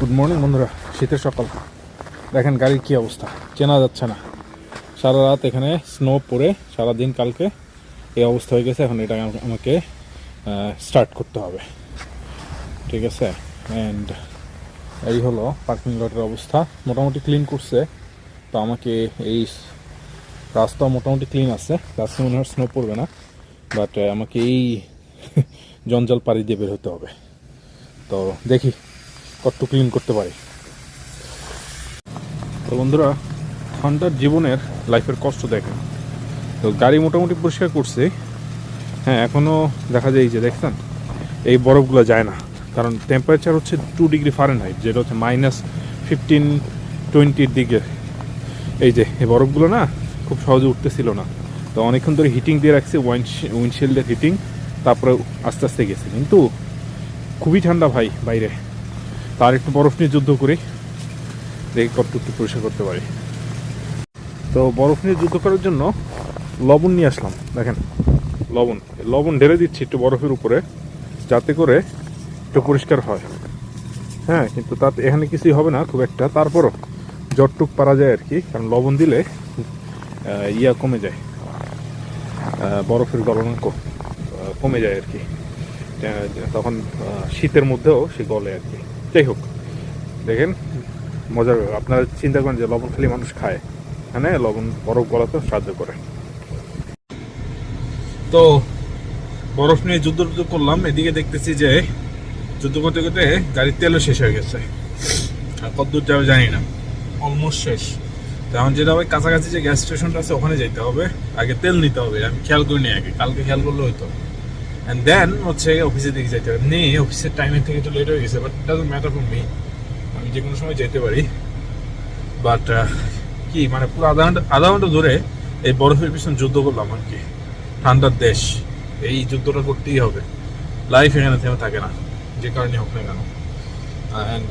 Good morning বন্ধুরা। শীতের সকাল। দেখেন গাড়ির কী অবস্থা। চেনা যাচ্ছে না। সারা রাত এখানে স্নো পড়ে, সারা দিন কালকে এই অবস্থা হয়ে গেছে। এখন এটা আমাকে স্টার্ট করতে হবে। ঠিক আছে? অ্যান্ড এই হলো পার্কিং লটের অবস্থা। মোটামুটি ক্লিন করছে। তো আমাকে এই রাস্তা মোটামুটি ক্লিন আছে। রাস্তা মনে হয় স্নো পড়বে না। বাট আমাকে এই জঞ্জাল পাড়ি দিয়ে বের হতে হবে। তো দেখি কতটু ক্লিন করতে পারি। তো বন্ধুরা ঠান্ডার জীবনের লাইফের কষ্ট দেখেন। তো গাড়ি মোটামুটি পরিষ্কার করছে। হ্যাঁ এখনও দেখা যায় এই যে দেখছেন, এই বরফগুলো যায় না। কারণ টেম্পারেচার হচ্ছে টু ডিগ্রি ফারেনহাইট যেটা হচ্ছে মাইনাস ফিফটিন টোয়েন্টির দিকে এই যে, এই বরফগুলো না খুব সহজে উঠতেছিল না। তো অনেকক্ষণ ধরে হিটিং দিয়ে রাখছি উইন্ডশিল্ডের হিটিং তারপরে আস্তে আস্তে গেছে। কিন্তু খুবই ঠান্ডা ভাই বাইরে। তার একটু বরফ নিয়ে যুদ্ধ করি। দেখি কতটুকু পরিষ্কার করতে পারি। তো বরফ নিয়ে যুদ্ধ করার জন্য লবণ নিয়ে আসলাম, দেখেন। লবণ লবণ ঢেলে দিচ্ছি একটু বরফের উপরে, যাতে করে একটু পরিষ্কার হয়। হ্যাঁ কিন্তু তাতে এখানে কিছুই হবে না, খুব একটা। তারপরও জটটুক পারা যায় আর কি, কারণ লবণ দিলে ইয়া কমে যায়। বরফের গলনাঙ্ক কমে যায় আর কি। তখন শীতের মধ্যেও সে গলে আর কি। যাই হোক, দেখেন, মজার। আপনারা চিন্তা করেন যে লবণ খালি মানুষ খায়। হ্যাঁ লবণ বরফ গলাতে সাহায্য করে। তো বরফ নিয়ে যুদ্ধ করলাম। এদিকে দেখতেছি যে যুদ্ধ করতে করতে গাড়ির তেলও শেষ হয়ে গেছে। আর কতদূর যাবে জানি না। অলমোস্ট শেষ। এখন যেটা হবে, কাছাকাছি যে গ্যাস স্টেশনটা আছে, ওখানে যেতে হবে। আগে তেল নিতে হবে। আমি খেয়াল করিনি আগে। কালকে খেয়াল করলে হয়তো অ্যান্ড দেন হচ্ছে অফিসের দিকে যেতে হবে। নেই অফিসের টাইমের থেকে একটু লেট হয়ে গেছে but doesn't matter for me আমি যে কোনো সময় যেতে পারি। বাট কি মানে পুরো আধা ঘণ্টা আধা ঘণ্টা ধরে এই বরফের পিছনে যুদ্ধ করলাম আর কি। ঠান্ডার দেশ। এই যুদ্ধটা করতেই হবে। লাইফ এখানে থেমে থাকে না। যে কারণে হোক না কেন। অ্যান্ড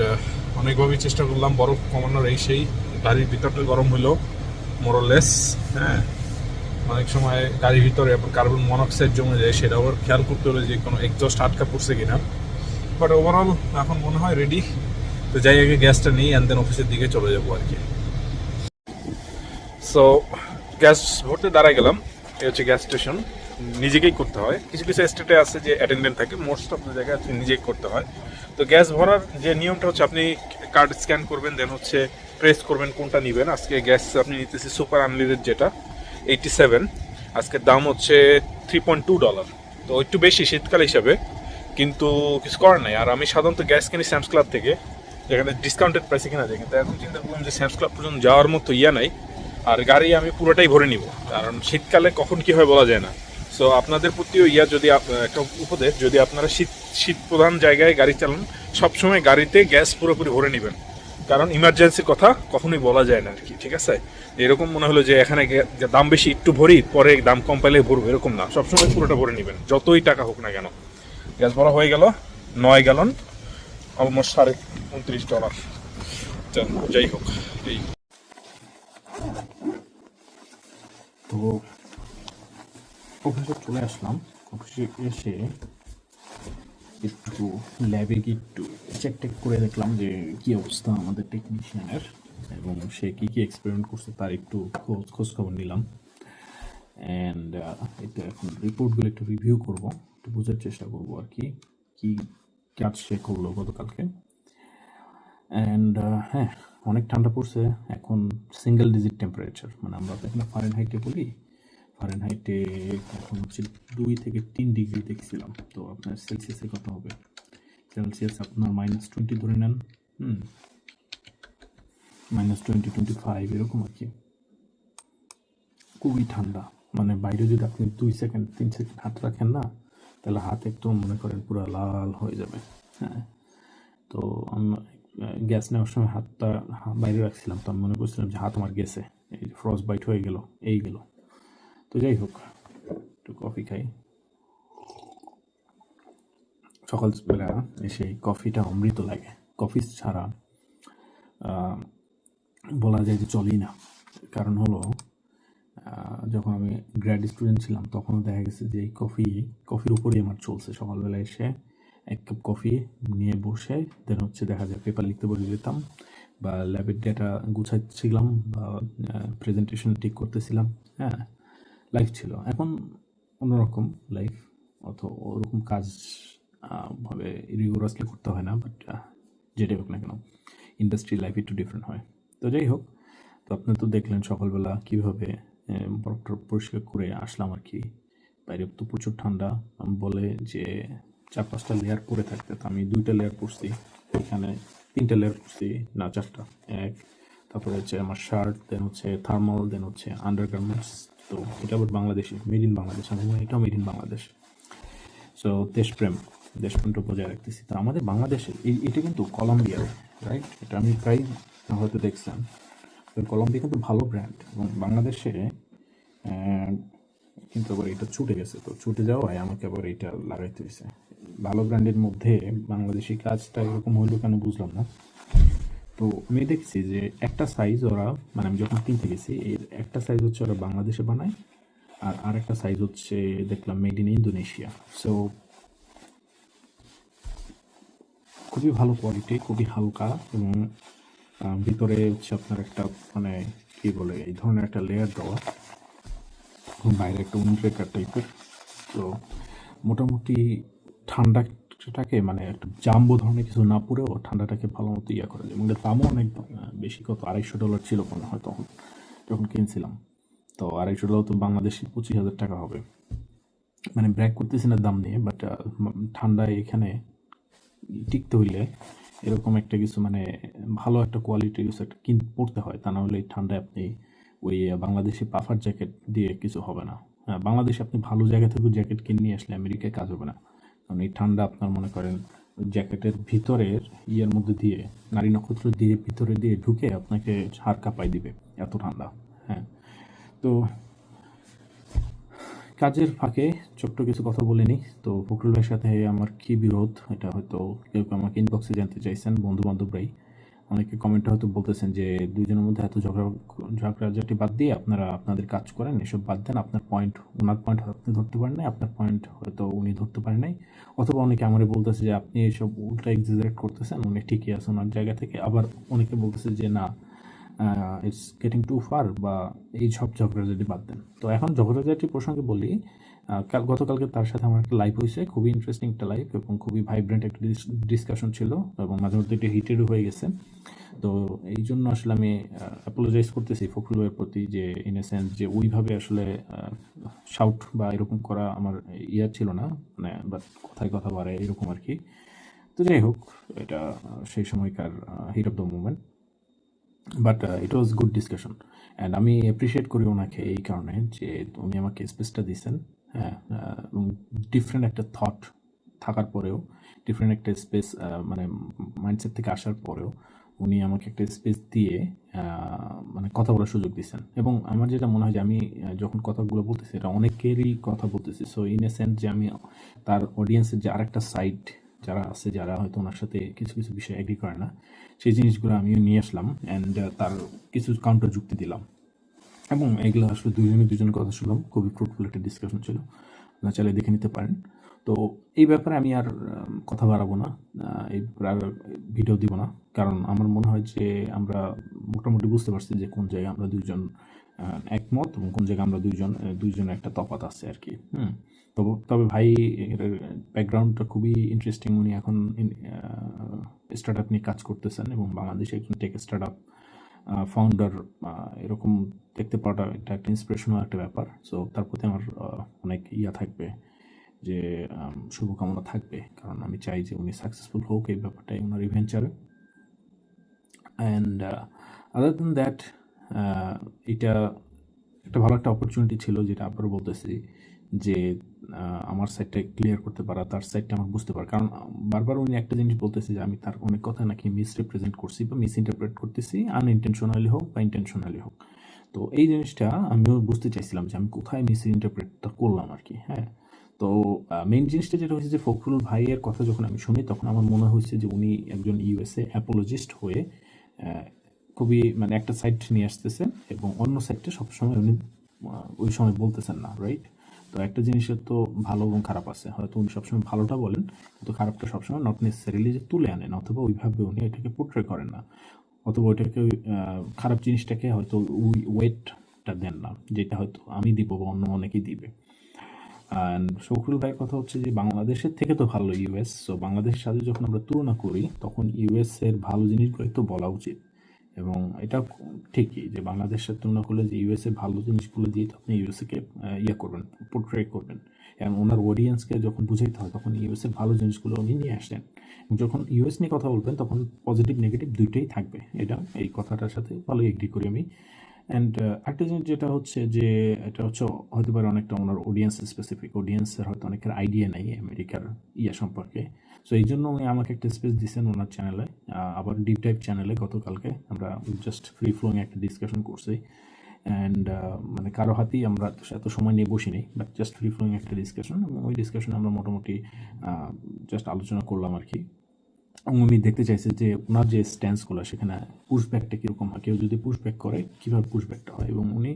অনেকভাবেই চেষ্টা করলাম বরফ কমানোর এই সেই গাড়ির ভিতরটা গরম হইল মোরলেস হ্যাঁ। অনেক সময় গাড়ির ভিতরে কার্বন মনোক্সাইড জমে যায়, সেটা আবার খেয়াল করতে হলে যে কোনো এক্সস্ট আটকা পড়ছে কিনা। বাট ওভারঅল এখন মনে হয় রেডি তো যাই আগে গ্যাসটা নিই অ্যান্ড দেন অফিসের দিকে চলে যাব আর কি। সো গ্যাস ভরতে দাঁড়ায় গেলাম এ হচ্ছে গ্যাস স্টেশন, নিজেকেই করতে হয়। কিছু কিছু স্টেটে আছে যে অ্যাটেন্ডেন্ট থাকে মোস্ট অফ দ্য জায়গায় আপনি নিজেই করতে হয়। তো গ্যাস ভরার যে নিয়মটা হচ্ছে আপনি কার্ড স্ক্যান করবেন দেন হচ্ছে প্রেস করবেন কোনটা নেবেন। আজকে গ্যাস আপনি নিতেছি সুপার আনলিমিটেড যেটা। এইটি সেভেন আজকের দাম হচ্ছে থ্রি পয়েন্ট টু ডলার তো একটু বেশি শীতকাল হিসাবে, কিন্তু কিছু করার নাই। আর আমি সাধারণত গ্যাস কিনি স্যামস ক্লাব থেকে, যেখানে ডিসকাউন্টেড প্রাইসে কেনা যায়। কিন্তু এখন চিন্তা করলাম যে স্যামস ক্লাব পর্যন্ত যাওয়ার মতো ইয়া নাই। আর গাড়ি আমি পুরোটাই ভরে নিব। কারণ শীতকালে কখন কি হয় বলা যায় না। সো আপনাদের প্রতিও ইয়া যদি একটা উপদেশ, যদি আপনারা শীত শীত প্রধান জায়গায় গাড়ি চালান, সবসময় গাড়িতে গ্যাস পুরোপুরি ভরে নেবেন। কারণ ইমার্জেন্সি কথা কখনোই বলা যায় না আর কি, ঠিক আছে? এরকম মনে হলো যে এখানে দাম বেশি একটু ভরি, পরে দাম কম পাইলে ভরবো, এরকম না। সবসময় পুরোটা ভরে নেবেন, যতই টাকা হোক না কেন। গ্যাস ভরা হয়ে গেল, নয় গ্যালন অলমোস্ট সাড়ে উনত্রিশ ডলার। যাই হোক, এই। তো চলে আসলাম অফিসে এসে একটু ল্যাবে গিয়ে একটু চেক টেক করে দেখলাম যে কী অবস্থা আমাদের টেকনিশিয়ানের এবং সে কী কী এক্সপেরিমেন্ট করছে তার একটু খোঁজ খোঁজ খবর নিলাম অ্যান্ড এটা এখন রিপোর্টগুলো একটু রিভিউ করব, একটু বোঝার চেষ্টা করব আর কি, কী কাজ সে করল গতকালকে। অ্যান্ড হ্যাঁ অনেক ঠান্ডা পড়ছে, এখন সিঙ্গেল ডিজিট টেম্পারেচার মানে আমরা ফারেন হাইটে বলি। ফারেন হাইটে এখন হচ্ছে দুই থেকে তিন ডিগ্রি দেখছিলাম, তো আপনার সেলসিয়াসে কত হবে। সেলসিয়াস আপনার মাইনাস টোয়েন্টি ধরে নেন, হুম। মাইনাস টোয়েন্টি টোয়েন্টি ফাইভ এরকম আর কি। খুবই ঠান্ডা মানে বাইরে যদি আপনি দুই সেকেন্ড তিন সেকেন্ড হাত রাখেন না, তাহলে হাত একদম মনে করেন পুরো লাল হয়ে যাবে হ্যাঁ। তো আমি গ্যাস নেওয়ার সময় হাতটা বাইরে রাখছিলাম, তো আমি মনে করছিলাম যে হাত আমার গেছে, এই ফ্রস্ট বাইট হয়ে গেল, এই গেল। তো যাই হোক একটু কফি খাই। সকালবেলা এসে কফিটা অমৃত লাগে। কফি ছাড়া বলা যায় যে চলেই না। কারণ হলো যখন আমি গ্র্যাড স্টুডেন্ট ছিলাম, তখনও দেখা গেছে যে এই কফি, কফির উপরেই আমার চলছে। সকালবেলা এসে এক কাপ কফি নিয়ে বসে দেন হচ্ছে দেখা যায় পেপার লিখতে বসে যেতাম বা ল্যাবের ডেটা গুছাচ্ছিলাম বা প্রেজেন্টেশন ঠিক করতেছিলাম। হ্যাঁ লাইফ ছিল। এখন অন্যরকম লাইফ অত ওরকম কাজ ভাবে রিগোরাসলি করতে হয় না বাট যেটাই হোক না কেন ইন্ডাস্ট্রি লাইফ একটু ডিফারেন্ট হয়। তো যাই হোক, তো আপনি তো দেখলেন সকালবেলা কীভাবে বরফ টরফ পরিষ্কার করে আসলাম আর কি। বাইরে তো প্রচুর ঠান্ডা বলে যে চার পাঁচটা লেয়ার পরে থাকতে, তো আমি দুইটা লেয়ার পরছি, এখানে তিনটা লেয়ার পরছি, না, চারটা, এক, তারপরে হচ্ছে আমার শার্ট দেন হচ্ছে থার্মাল দেন হচ্ছে আন্ডারগার্মেন্টস তো এটা আবার বাংলাদেশি মেড ইন বাংলাদেশ, মনে এটাও মেড ইন বাংলাদেশ। সো দেশপ্রেম, দেশপ্রেমটা বজায় রাখতেছি। তো আমাদের বাংলাদেশে এটা কিন্তু কলম্বিয়ার রাইট এটা আমি প্রায় হয়তো দেখছেন। তো কলম্বিয়া কিন্তু ভালো ব্র্যান্ড এবং বাংলাদেশে কিন্তু আবার এটা ছুটে গেছে। তো ছুটে যাওয়ায় আমাকে আবার এটা লাগাইতে হয়েছে ভালো ব্র্যান্ডের মধ্যে বাংলাদেশি কাজটা এরকম হইল কেন বুঝলাম না। তো আমি দেখছি যে একটা সাইজ ওরা মানে আমি যখন কিনতে গেছি, এর একটা সাইজ হচ্ছে ওরা বাংলাদেশে বানায়, আর আরেকটা সাইজ হচ্ছে দেখলাম মেড ইন ইন্দোনেশিয়া সো খুবই ভালো কোয়ালিটি খুবই হালকা এবং ভিতরে হচ্ছে আপনার একটা মানে কি বলে, এই ধরনের একটা লেয়ার দেওয়া বাইরে একটা উইন্ডব্রেকার টাইপের তো মোটামুটি ঠান্ডাটাকে মানে একটা জাম্বো ধরনের কিছু না পড়েও ঠান্ডাটাকে ভালো মতো ইয়া করা যায় এবং দামও অনেক বেশি, কত? আড়াইশো ডলার ছিল মনে হয় তখন, যখন কিনছিলাম। তো আড়াইশো ডলার তো বাংলাদেশি পঁচিশ হাজার টাকা হবে। মানে ব্র্যাক করতেছি না দাম নিয়ে বাট ঠান্ডায় এখানে টিকতে হইলে এরকম একটা কিছু মানে ভালো একটা কোয়ালিটির কিছু একটা কিন পড়তে হয়। তা না হলে এই ঠান্ডায় আপনি ওই বাংলাদেশি পাফার জ্যাকেট দিয়ে কিছু হবে না। হ্যাঁ বাংলাদেশে আপনি ভালো জায়গা থেকে জ্যাকেট কিনে নিয়ে আসলে আমেরিকায় কাজ হবে না। এই ঠান্ডা আপনার মনে করেন জ্যাকেটের ভিতরের ইয়ের মধ্যে দিয়ে, নারী নক্ষত্র দিয়ে, ভিতরে দিয়ে ঢুকে আপনাকে হাড় কাঁপাই দিবে, এত ঠান্ডা হ্যাঁ। তো কাজের ফাঁকে ছোট্ট কিছু কথা বলে নিই। তো ফখরুল ভাইয়ের সাথে আমার কি বিরোধ, এটা হয়তো কেউ কেউ আমাকে ইনবক্সে জানতে চাইছেন বন্ধু বান্ধবরাই অনেকে কমেন্টে হয়তো বলতেছেন যে দুইজনের মধ্যে এত ঝগড়া, ঝগড়াঝাটি বাদ দিয়ে আপনারা আপনাদের কাজ করেন, এসব বাদ দেন। আপনার পয়েন্ট ওনার পয়েন্ট আপনি ধরতে পারেন নাই, আপনার পয়েন্ট হয়তো উনি ধরতে পারেন নাই। অথবা অনেকে আমারে বলতেছে যে আপনি এসব উল্টা এক্সাজারেট করতেছেন, উনি ঠিকই আছে ওনার জায়গা থেকে। আবার অনেকে বলতেছে যে না ইটস গেটিং টু ফার বা এই সব ঝগড়াঝাটি বাদ দেন। তো এখন ঝগড়াঝাটি প্রসঙ্গে বলি কাল গতকালকে তার সাথে আমার একটা লাইভ হয়েছে। খুবই ইন্টারেস্টিং একটা লাইভ এবং খুবই ভাইব্রেন্ট একটা ডিসকাশন ছিল এবং মাঝে মধ্যে একটু হিটেডও হয়ে গেছে। তো এই জন্য আসলে আমি অ্যাপোলোজাইজ করতেছি ফখরুলের প্রতি যে ইন এ সেন্স যে ওইভাবে আসলে শাউট বা এরকম করা আমার ইয়া ছিল না মানে বাট কথায় কথা বাড়ে এরকম আর কি। তো যাই হোক, এটা সেই সময়কার heat of the movement but it was good discussion and আমি অ্যাপ্রিসিয়েট করি ওনাকে এই কারণে যে উনি আমাকে স্পেসটা দিয়েছেন। হ্যাঁ এবং ডিফারেন্ট একটা থট থাকার পরেও ডিফারেন্ট একটা স্পেস মানে মাইন্ডসেট থেকে আসার পরেও উনি আমাকে একটা স্পেস দিয়ে মানে কথা বলার সুযোগ দিচ্ছেন এবং আমার যেটা মনে হয় যে আমি যখন কথাগুলো বলতেছি, এটা অনেকেরই কথা বলতেছি। সো ইন এ সেন্স যে আমি তার অডিয়েন্সের যে আরেকটা সাইড যারা আছে, যারা হয়তো ওনার সাথে কিছু কিছু বিষয় এগ্রি করে না, সেই জিনিসগুলো আমিও নিয়ে আসলাম অ্যান্ড তার কিছু কাউন্টার যুক্তি দিলাম। এবং এগুলো আসলে দুজনে দুজনের কথা শুনলাম খুবই ফ্রুটফুল একটা ডিসকাশন ছিল। আপনারা চাইলে দেখে নিতে পারেন। তো এই ব্যাপারে আমি আর কথা বাড়াবো না। এই আর ভিডিও দিব না। কারণ আমার মনে হয় যে আমরা মোটামুটি বুঝতে পারছি যে কোন জায়গায় আমরা দুইজন আহ, একমত এবং কোন জায়গায় আমরা দুইজন দুইজনের একটা তফাৎ আছে আর কি। হুম। তবে তবে ভাই এর ব্যাকগ্রাউন্ডটা খুবই ইন্টারেস্টিং উনি এখন স্টার্ট আপ নিয়ে কাজ করতেছেন এবং বাংলাদেশে একজন টেক স্টার্ট আপ ফাউন্ডার এরকম দেখতে পাওয়াটা এটা একটা ইন্সপিরেশনাল একটা ব্যাপার। সো তার প্রতি আমার অনেক ইয়া থাকবে যে শুভকামনা থাকবে। কারণ আমি চাই যে উনি সাকসেসফুল হোক এই ব্যাপারটাই ওনার ইভেঞ্চারে অ্যান্ড আদার দেন দ্যাট এটা একটা ভালো একটা অপরচুনিটি ছিল যেটা আবারও বলতেছি যে আমার সাইডটা ক্লিয়ার করতে পারা, তার সাইডটা আমার বুঝতে পারা। কারণ, বারবার উনি একটা জিনিস বলতেছে যে আমি তার অনেক কথা নাকি মিস রিপ্রেজেন্ট করছি বা মিস ইন্টারপ্রেট করতেছি আনইনটেনশনালি হোক বা ইন্টেনশনালি হোক। তো এই জিনিসটা আমিও বুঝতে চাইছিলাম যে আমি কোথায় মিস ইন্টারপ্রেটটা করলাম আর কি হ্যাঁ? তো মেন জিনিসটা যেটা হয়েছে যে ফখরুল ভাইয়ের কথা যখন আমি শুনি, তখন আমার মনে হয়েছে যে উনি একজন ইউএসএ অ্যাপোলজিস্ট হয়ে খুবই মানে একটা সাইড নিয়ে আসতেছেন এবং অন্য সাইডটা সবসময় উনি ওই সময় বলতেছেন না রাইট তো একটা জিনিসের তো ভালো এবং খারাপ আছে। হয়তো উনি সবসময় ভালোটা বলেন কিন্তু খারাপটা সবসময় নট নেসেসারিলি যে তুলে আনেন অথবা ওইভাবে উনি এটাকে পোট্রে করেন না। অথবা ওইটাকে ওই, খারাপ জিনিসটাকে হয়তো ওই ওয়েটটা দেন না যেটা হয়তো আমি দিব বা অন্য অনেকেই দিবে। শৌকুল ভাইয়ের কথা হচ্ছে যে বাংলাদেশের থেকে তো ভালো ইউএস সো বাংলাদেশের সাথে যখন আমরা তুলনা করি তখন ইউএস এর ভালো জিনিসগুলোই তো বলা উচিত। এবং এটা ঠিকই যে বাংলাদেশের তুলনা করলে যে ইউএস এর ভালো জিনিসগুলো দিয়ে আপনি ইউএসএ কে ইয়ে করবেন পোর্ট্রে করবেন। এবং ওনার অডিয়েন্সকে যখন বুঝাইতে হয়, তখন ইউএস এর ভালো জিনিসগুলো উনি নিয়ে এবং যখন ইউএস নিয়ে কথা বলবেন, তখন পজিটিভ নেগেটিভ দুইটাই থাকবে। এটা, এই কথাটার সাথে ভালো এগ্রি করি আমি। অ্যান্ড একটা জিনিস যেটা হচ্ছে যে, এটা হচ্ছে হতে পারে অনেকটা ওনার অডিয়েন্স স্পেসিফিক অডিয়েন্সের হয়তো অনেকের আইডিয়া নেই আমেরিকার ইয়া সম্পর্কে। সো এই জন্য উনি আমাকে একটা স্পেস দিয়েছেন ওনার চ্যানেলে আবার ডিপ টাইপ চ্যানেলে গতকালকে। আমরা জাস্ট ফ্রি ফ্লোয়িং একটা ডিসকাশন করছি। অ্যান্ড মানে কারও হাতেই আমরা এত সময় নিয়ে বসি বসিনি বাট জাস্ট ফ্রি ফ্লোয়িং একটা ডিসকাশন এবং ওই ডিসকাশনে আমরা মোটামুটি জাস্ট আলোচনা করলাম আর কি। উনি দেখতে চাইছে যে ওনার যে স্ট্যান্সগুলো সেখানে পুশব্যাকটা কীরকম হয়, কেউ যদি পুশব্যাক করে, কীভাবে পুশব্যাকটা হয়? এবং উনি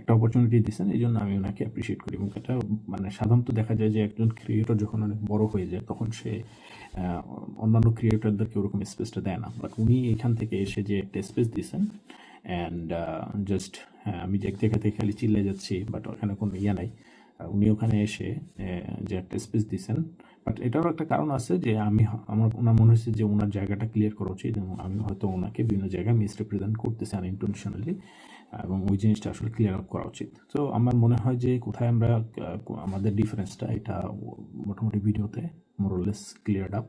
একটা অপরচুনিটি দিয়েছেন, এই জন্য আমি ওনাকে অ্যাপ্রিসিয়েট করি। এবং এটা মানে সাধারণত দেখা যায় যে একজন ক্রিয়েটর যখন অনেক বড় হয়ে যায়, তখন সে অন্যান্য ক্রিয়েটরদেরকে ওরকম স্পেসটা দেয় না। বাট উনি এখান থেকে এসে যে একটা স্পেস দিয়েছেন অ্যান্ড জাস্ট আমি যে এক দেখাতে খালি চিল্লে যাচ্ছি বাট ওখানে কোনো ইয়ে নাই উনি ওখানে এসে যে একটা স্পেস দিয়েছেন বাট এটারও একটা কারণ আছে যে আমি আমার, ওনার মনে হচ্ছে যে ওনার জায়গাটা ক্লিয়ার করা উচিত এবং আমি হয়তো ওনাকে বিভিন্ন জায়গায় মিসরিপ্রেজেন্ট করতেছি আনইনটেনশনালি এবং ওই জিনিসটা আসলে ক্লিয়ার আপ করা উচিত। তো আমার মনে হয় যে কোথায় আমরা আমাদের ডিফারেন্সটা এটা মোটামুটি ভিডিওতে মোরলেস ক্লিয়ার আপ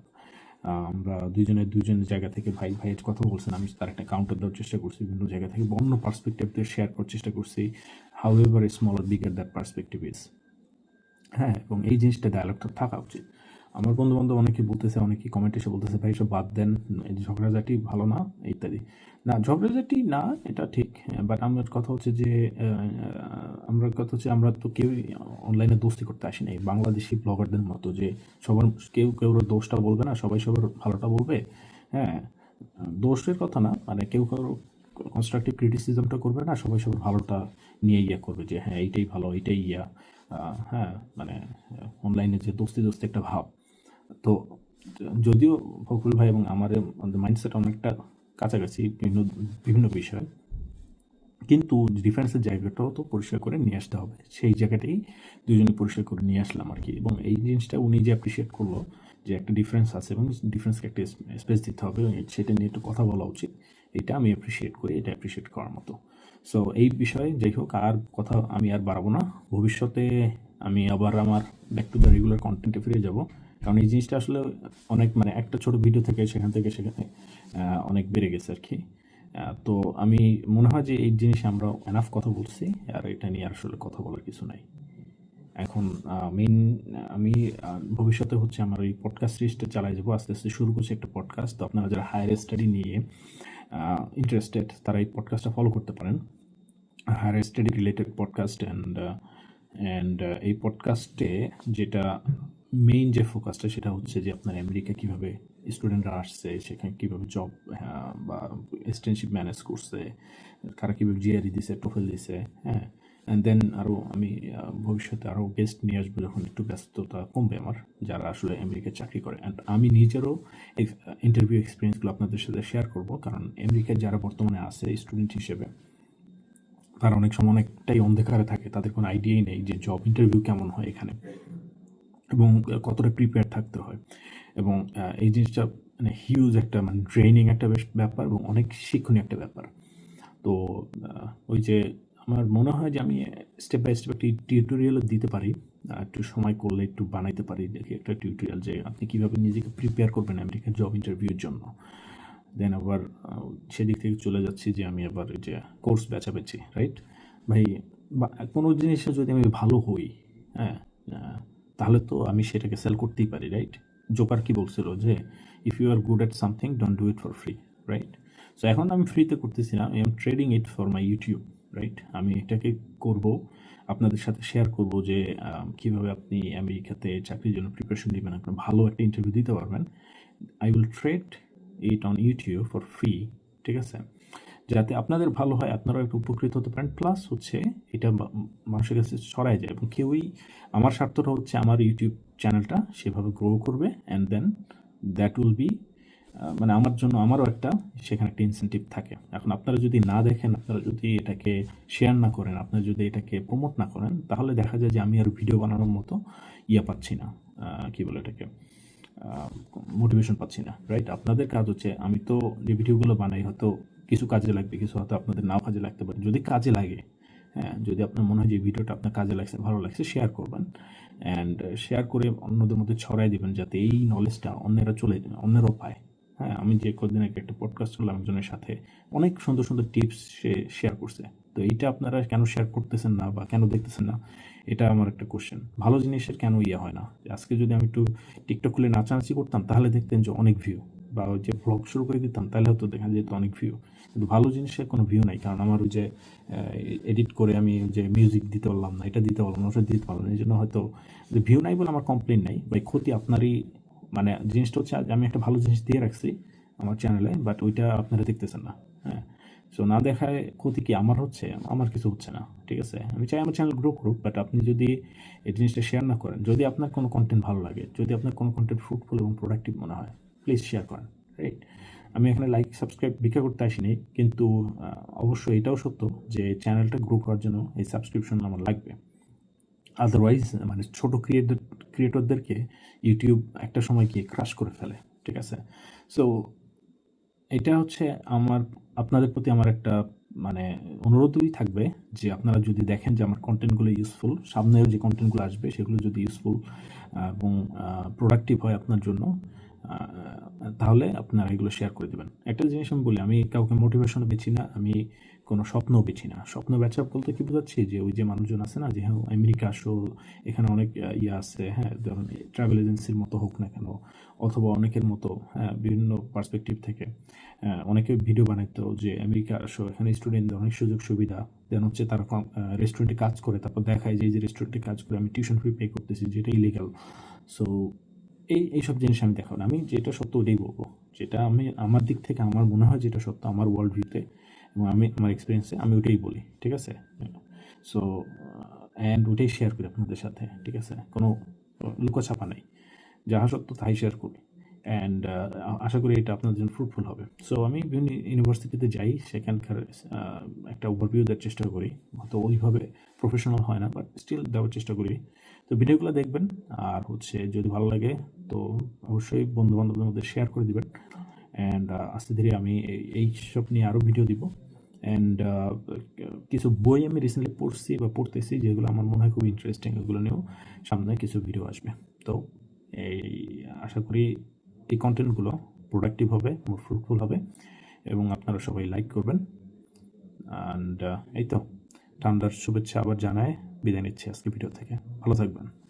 আমরা দুইজনের দুইজনের জায়গা থেকে ভাই ভাইয়ের কথা বলছেন, আমি তার একটা কাউন্টার দেওয়ার চেষ্টা করছি, বিভিন্ন জায়গা থেকে অন্য পার্সপেক্টিভ দিয়ে শেয়ার করার চেষ্টা করছি how ever small bigger that perspective is হ্যাঁ এবং এই জিনিসটা ডায়ালগটা থাকা উচিত। আমার বন্ধু বান্ধব অনেকে বলতেছে, অনেকে কমেন্ট এসে বলতেছে, ভাই সব বাদ দেন, এই ঝগড়াঝাটি ভালো না, ইত্যাদি। না, ঝগড়াঝাটি না, এটা ঠিক বাট আমার কথা হচ্ছে যে আমরা কথা হচ্ছে আমরা তো কেউই অনলাইনে দোস্তি করতে আসি নাই। বাংলাদেশি ব্লগারদের মতো যে সবার, কেউ কেউ দোষটা বলবে না, সবাই সবার ভালোটা বলবে। হ্যাঁ দোষের কথা না মানে কেউ কারও কনস্ট্রাকটিভ ক্রিটিসিজমটা করবে না, সবাই সবার ভালোটা নিয়ে ইয়া করবে যে হ্যাঁ এইটাই ভালো, এইটাই ইয়া। হ্যাঁ মানে অনলাইনে যে দোস্তি দোস্তি একটা ভাব। তো, যদিও ফখরুল ভাই এবং আমার মাইন্ডসেট অনেকটা কাছাকাছি বিভিন্ন বিভিন্ন বিষয়, কিন্তু ডিফারেন্সের জায়গাটাও তো পরিষ্কার করে নিয়ে আসতে হবে। সেই জায়গাটাই দুজনে পরিষ্কার করে নিয়ে আসলাম আর কি। এবং এই জিনিসটা উনি যে অ্যাপ্রিসিয়েট করল যে একটা ডিফারেন্স আছে এবং ডিফারেন্সকে একটা স্পেস দিতে হবে, সেটা নিয়ে একটু কথা বলা উচিত, এটা আমি অ্যাপ্রিসিয়েট করি, এটা অ্যাপ্রিসিয়েট করার মতো। সো এই বিষয়ে যাই হোক, আর কথা আমি আর বাড়াবো না। ভবিষ্যতে আমি আবার আমার ব্যাক টু দ্য রেগুলার কন্টেন্টে ফিরে যাব। কারণ এই জিনিসটা আসলে অনেক মানে একটা ছোট ভিডিও থেকে, সেখান থেকে, সেখানে অনেক বেড়ে গেছে আর কি। তো আমি মনে হয় যে এই জিনিসে আমরা এনাফ কথা বলছি, আর এটা নিয়ে আসলে কথা বলার কিছু নাই। এখন মেইন আমি ভবিষ্যতে হচ্ছে আমার এই পডকাস্ট সিরিজটা চালাই যাব। আস্তে আস্তে শুরু করছি একটা পডকাস্ট তো আপনারা যারা হায়ার স্টাডি নিয়ে ইন্টারেস্টেড তারা এই পডকাস্টটা ফলো করতে পারেন। Higher study related podcast and and এই পডকাস্টে যেটা মেইন যে ফোকাসটা সেটা হচ্ছে যে আপনার আমেরিকা কীভাবে স্টুডেন্টরা আসছে, সেখানে কীভাবে জব বা এক্সটেনশিপ ম্যানেজ করছে, কারা কীভাবে জিআরই দিছে প্রোফাইল দিছে হ্যাঁ। অ্যান্ড দেন আরও আমি ভবিষ্যতে আরও গেস্ট নিয়ে আসব যখন একটু ব্যস্ততা কমবে আমার, যারা আসলে আমেরিকায় চাকরি করে। অ্যান্ড আমি নিজেরও ইন্টারভিউ এক্সপিরিয়েন্সগুলো আপনাদের সাথে শেয়ার করব, কারণ আমেরিকায় যারা বর্তমানে আছে স্টুডেন্ট হিসেবে, তারা অনেক সময় অনেকটাই অন্ধকারে থাকে, তাদের কোনো আইডিয়াই নেই যে জব ইন্টারভিউ কেমন হয় এখানে। এবং কতটা প্রিপেয়ার থাকতে হয়। এবং এই জিনিসটা মানে হিউজ একটা মানে ড্রেনিং একটা বেশ ব্যাপার এবং অনেক শিক্ষণীয় একটা ব্যাপার। তো ওই যে আমার মনে হয় যে আমি স্টেপ বাই স্টেপ একটি টিউটোরিয়ালও দিতে পারি। একটু সময় করলে একটু বানাইতে পারি। দেখি একটা টিউটোরিয়াল যে আপনি কীভাবে নিজেকে প্রিপেয়ার করবেন আমেরিকার জব ইন্টারভিউর জন্য। দেন আবার সেদিক থেকে চলে যাচ্ছি যে আমি আবার যে কোর্স বেচাবেছি রাইট ভাই কোনো জিনিসে যদি আমি ভালো হই হ্যাঁ তাহলে তো আমি সেটাকে সেল করতেই পারি রাইট জোকার কি বলছিল যে if you are good at something don't do it for free right so এখন আমি ফ্রিতে করতেছি না I am trading it for my YouTube right আমি এটাকে করব, আপনাদের সাথে শেয়ার করব যে কীভাবে আপনি আমেরিকাতে চাকরির জন্য প্রিপারেশন নেবেন আপনার ভালো একটা ইন্টারভিউ দিতে পারবেন। I will trade it on YouTube for free ঠিক আছে? যাতে আপনাদের ভালো হয়, আপনারাও একটু উপকৃত হতে পারেন। প্লাস হচ্ছে, এটা মানুষের কাছে ছড়ায় যায় এবং কেউই, আমার স্বার্থটা হচ্ছে আমার ইউটিউব চ্যানেলটা সেভাবে গ্রো করবে and then that will be মানে আমার জন্য আমারও একটা সেখানে একটা ইনসেন্টিভ থাকে। এখন আপনারা যদি না দেখেন, আপনারা যদি এটাকে শেয়ার না করেন আপনারা যদি এটাকে প্রমোট না করেন, তাহলে দেখা যায় যে আমি আর ভিডিও বানানোর মতো ইয়ে পাচ্ছি না। কি বলে এটাকে? মোটিভেশন পাচ্ছি না রাইট আপনাদের কাজ হচ্ছে, আমি তো যে ভিডিওগুলো বানাই, হয়তো কিছু কাজে লাগবে, কিছু হয়তো আপনাদের নাও কাজে লাগতে পারে। যদি কাজে লাগে হ্যাঁ যদি আপনার মনে হয় যে ভিডিওটা আপনার কাজে লাগছে, ভালো লাগছে শেয়ার করবেন। অ্যান্ড শেয়ার করে অন্যদের মধ্যে ছড়াই দিবেন, যাতে এই নলেজটা অন্যেরা চলে, অন্যেরাও পায়। হ্যাঁ আমি যে কদিন আগে একটা পডকাস্ট করলাম একজনের সাথে, অনেক সুন্দর সুন্দর টিপস সে শেয়ার করছে। তো এইটা আপনারা কেন শেয়ার করতেছেন না বা কেন দেখতেছেন না, এটা আমার একটা কোশ্চেন ভালো জিনিসের কেন ইয়ে হয় না? আজকে যদি আমি একটু টিকটক খুলে নাচানাচি করতাম, তাহলে দেখতেন যে অনেক ভিউ বা যে ব্লগ শুরু করে দিতাম, তাহলে হয়তো দেখা যেত অনেক ভিউ কিন্তু ভালো জিনিসের কোনো ভিউ নাই, কারণ আমার ওই যে এডিট করে আমি যে মিউজিক দিতে পারলাম না, এটা দিতে পারলাম না, ওটা দিতে পারলাম না, এই জন্য হয়তো ভিউ নাই বলে আমার কমপ্লেন নাই, বা ক্ষতি আপনারই মানে জিনিসটা হচ্ছে আমি একটা ভালো জিনিস দিয়ে রাখছি আমার চ্যানেলে বাট ওইটা আপনারা দেখতেছেন না হ্যাঁ। সো না দেখায় ক্ষতি কি আমার হচ্ছে? আমার কিছু হচ্ছে না, ঠিক আছে? আমি চাই আমার চ্যানেল গ্রো করুক বাট আপনি যদি এই জিনিসটা শেয়ার না করেন, যদি আপনার কোনো কন্টেন্ট ভালো লাগে, যদি আপনার কোনো কন্টেন্ট ফ্রুটফুল এবং প্রোডাক্টিভ মনে হয় প্লিজ শেয়ার করেন রাইট আমি এখানে লাইক সাবস্ক্রাইব ভিক্ষা করতে আসিনি, কিন্তু অবশ্যই এটাও সত্য যে চ্যানেলটা গ্রো করার জন্য এই সাবস্ক্রিপশন আমার লাগবে। আদারওয়াইজ মানে ছোটো ক্রিয়েটর ক্রিয়েটরদেরকে ইউটিউব একটা সময় গিয়ে ক্রাশ করে ফেলে, ঠিক আছে? সো এটা হচ্ছে আমার, আপনাদের প্রতি আমার একটা মানে অনুরোধই থাকবে যে আপনারা যদি দেখেন যে আমার কন্টেন্টগুলো ইউজফুল সামনেও যে কন্টেন্টগুলো আসবে সেগুলো যদি ইউজফুল এবং প্রোডাক্টিভ হয় আপনার জন্য তাহলে আপনারা এগুলো শেয়ার করে দেবেন। একটা জিনিস আমি বলি, আমি কাউকে মোটিভেশন বেছি না, আমি কোনো স্বপ্ন বেছি না। স্বপ্ন বেচা বলতে কি বোঝাচ্ছি? যে ওই যে মানুষজন আছে না, যে হ্যাঁ আমেরিকা আসো এখানে অনেক ইয়ে আছে হ্যাঁ ধরুন ট্রাভেল এজেন্সির মতো হোক না কেন, অথবা অনেকের মতো হ্যাঁ বিভিন্ন পার্সপেক্টিভ থেকে অনেকে ভিডিও বানাইতো যে আমেরিকা আসো এখানে স্টুডেন্টদের অনেক সুযোগ সুবিধা। দেন হচ্ছে তারা রেস্টুরেন্টে কাজ করে, তারপর দেখায় যে এই যে রেস্টুরেন্টে কাজ করে, আমি টিউশন ফি পে করতেছি, যেটা ইলিগাল সো এই, এইসব জিনিস আমি দেখাবো না। আমি যেটা সত্য ওটাই বলব। যেটা আমি, আমার দিক থেকে আমার মনে হয় যেটা সত্য, আমার ওয়ার্ল্ড ভিউতে আমি আমার এক্সপিরিয়েন্সে আমি ওটাই বলি ঠিক আছে? সো অ্যান্ড ওটাই শেয়ার করি আপনাদের সাথে ঠিক আছে? কোনো লুকোছাপা নেই। যাহা সত্য তাই শেয়ার করি। অ্যান্ড আশা করি এটা আপনাদের জন্য ফ্রুটফুল হবে। সো আমি বিভিন্ন ইউনিভার্সিটিতে যাই সেখানকার আহ, একটা ওভারভিউ দেওয়ার চেষ্টা করি। হয়তো ওইভাবে প্রফেশনাল হয় না বাট স্টিল দেওয়ার চেষ্টা করি। তো ভিডিওগুলো দেখবেন আর হচ্ছে যদি ভালো লাগে তো অবশ্যই বন্ধু বান্ধবদের মধ্যে শেয়ার করে দিবেন। অ্যান্ড আস্তে ধীরে আমি এই- সব নিয়ে আরও ভিডিও দিব। অ্যান্ড কিছু বই আমি রিসেন্টলি পড়ছি বা পড়তেছি যেগুলো আমার মনে হয় খুব ইন্টারেস্টিং এগুলো নিয়েও সামনে কিছু ভিডিও আসবে। তো এই, আশা করি এই কন্টেন্টগুলো প্রোডাক্টিভ হবে মোর ফ্রুটফুল হবে এবং আপনারা সবাই লাইক করবেন। অ্যান্ড এই তো। ঠান্ডার শুভেচ্ছা আবার জানায়। বিদায় নিচ্ছি আজকে ভিডিও থেকে। ভালো থাকবেন।